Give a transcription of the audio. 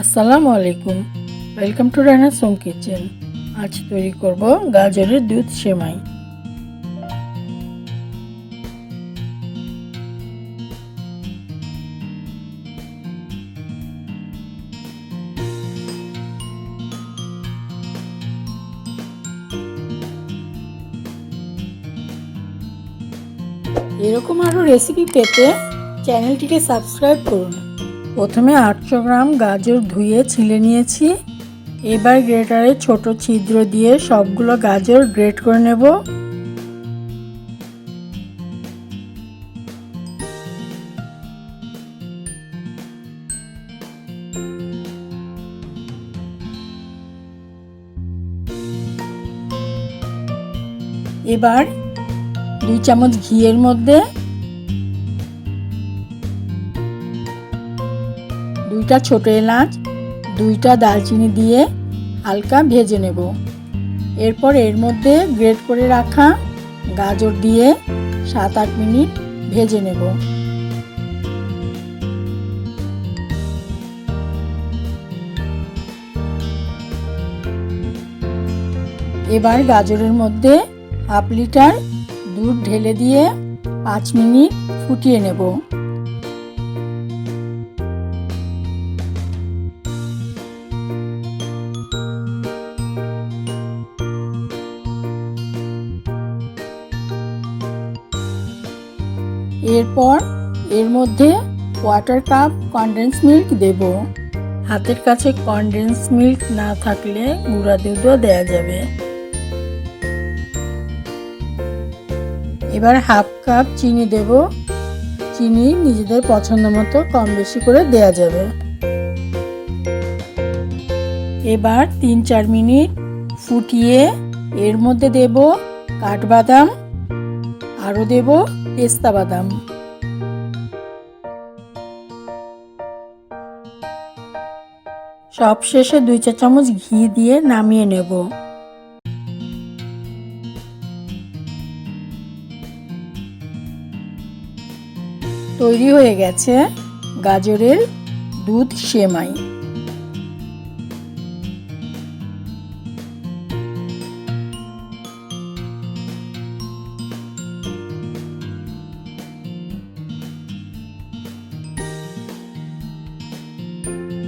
আসসালামু আলাইকুম। Welcome to Rana Som kitchen আজ তৈরি করব গাজরের দুধ সেমাই। এরকম আরও রেসিপি পেতে চ্যানেলটিকে সাবস্ক্রাইব করুন। প্রথমে আটশো গ্রাম গাজর ধুয়ে ছিলে নিয়েছি। এবার গ্রেটারে ছোট ছিদ্র দিয়ে সবগুলো গাজর গ্রেট করে নেব। এবার দুই চামচ ঘিয়ের মধ্যে দুইটা ছোট এলাচ, দুইটা দালচিনি দিয়ে হালকা ভেজে নেব। এরপর এর মধ্যে গ্রেট করে রাখা গাজর দিয়ে সাত আট মিনিট ভেজে নেব। এবার গাজরের মধ্যে হাফ লিটার দুধ ঢেলে দিয়ে পাঁচ মিনিট ফুটিয়ে নেব। এরপর এর মধ্যে ওয়াটার কাপ কনডেন্স মিল্ক দেব। হাতের কাছে কনডেন্স মিল্ক না থাকলে গুঁড়া দুধও দেওয়া যাবে। এবার হাফ কাপ চিনি দেব। চিনি নিজেদের পছন্দ মতো কম বেশি করে দেয়া যাবে। এবার তিন চার মিনিট ফুটিয়ে এর মধ্যে দেব কাঠবাদাম। আরও দেব পেস্তা বাদাম। সব শেষে দুই চা চামচ ঘি দিয়ে নামিয়ে নেব। তৈরি হয়ে গেছে গাজরের দুধ সেমাই। you